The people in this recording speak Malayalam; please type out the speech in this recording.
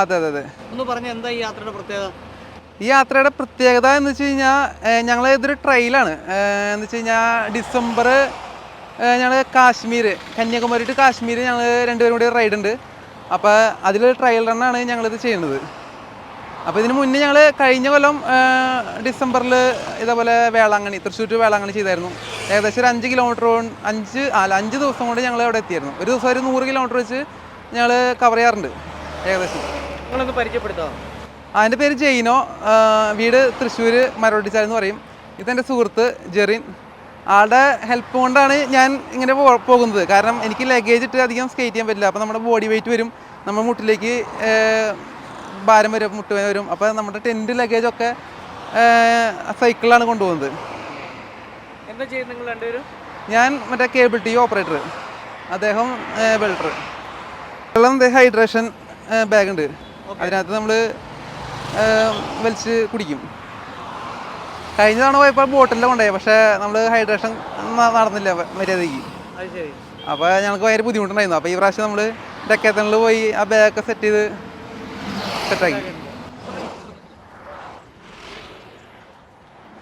അതെ അതെ അതെ. ഒന്ന് പറഞ്ഞ എന്താ ഈ യാത്രയുടെ പ്രത്യേകത? ഈ യാത്രയുടെ പ്രത്യേകത എന്ന് വെച്ച് കഴിഞ്ഞാൽ ഞങ്ങൾ ഇതൊരു ട്രെയിലാണ്. എന്ന് വെച്ച് കഴിഞ്ഞാൽ ഡിസംബർ ഞങ്ങൾ കാശ്മീർ കന്യാകുമാരി ടു കാശ്മീർ ഞങ്ങൾ രണ്ടുപേരും കൂടി റൈഡ് ഉണ്ട് അപ്പോൾ അതിൽ ട്രയൽ റണ്ണാണ് ഞങ്ങളിത് ചെയ്യുന്നത്. അപ്പോൾ ഇതിന് മുന്നേ ഞങ്ങൾ കഴിഞ്ഞ കൊല്ലം ഡിസംബറിൽ ഇതേപോലെ വേളാങ്കണ്ണി തൃശ്ശൂർ ടു വേളാങ്കണ്ണി ചെയ്തായിരുന്നു. ഏകദേശം ഒരു അഞ്ച് കിലോമീറ്റർ അഞ്ച് അല്ല അഞ്ച് ദിവസം കൊണ്ട് ഞങ്ങൾ അവിടെ എത്തിയായിരുന്നു ഒരു ദിവസം ഒരു നൂറ് കിലോമീറ്റർ വെച്ച് ഞങ്ങൾ കവർ ചെയ്യാറുണ്ട് ഏകദേശം. നിങ്ങളൊന്ന് പരിചയപ്പെടുത്താം? അതിന്റെ പേര് ജെയിനോ. വീട് തൃശ്ശൂർ മരോട്ടിച്ചാൽ എന്ന് പറയും. ഇതെന്റെ സുഹൃത്ത് ജെറിൻ. ആളുടെ ഹെൽപ്പ് കൊണ്ടാണ് ഞാൻ ഇങ്ങനെ പോകുന്നത്. കാരണം എനിക്ക് ലഗേജ് ഇട്ട് അധികം സ്കേറ്റ് ചെയ്യാൻ പറ്റില്ല. അപ്പോൾ നമ്മുടെ ബോഡി വെയിറ്റ് വരും. നമ്മുടെ മുട്ടിലേക്ക് ഭാരം വരും മുട്ട് വരും. അപ്പോൾ നമ്മുടെ ടെന്റ് ലഗേജൊക്കെ സൈക്കിളിലാണ് കൊണ്ടുപോകുന്നത്. എന്താ ചെയ്യുന്നത് നിങ്ങൾ രണ്ടുപേരും? ഞാൻ മറ്റേ കേബിൾ ടി ഓപ്പറേറ്റർ അദ്ദേഹം ബെൽറ്റർ വെള്ളം ഹൈഡ്രേഷൻ ബാഗ് ഉണ്ട്. അതിനകത്ത് നമ്മൾ വലിച്ച് കുടിക്കും. കഴിഞ്ഞ തവണ പോയപ്പോൾ ബോട്ടിലെ കൊണ്ടുപോയി പക്ഷേ നമ്മൾ ഹൈഡ്രേഷൻ നടന്നില്ല മര്യാദയ്ക്ക്. അപ്പോൾ ഞങ്ങൾക്ക് ഭയങ്കര ബുദ്ധിമുട്ടുണ്ടായിരുന്നു. അപ്പോൾ ഈ പ്രാവശ്യം നമ്മൾ ഡെക്കേത്തണിൽ പോയി ആ ബാഗൊക്കെ സെറ്റ് ചെയ്ത് സെറ്റാക്കി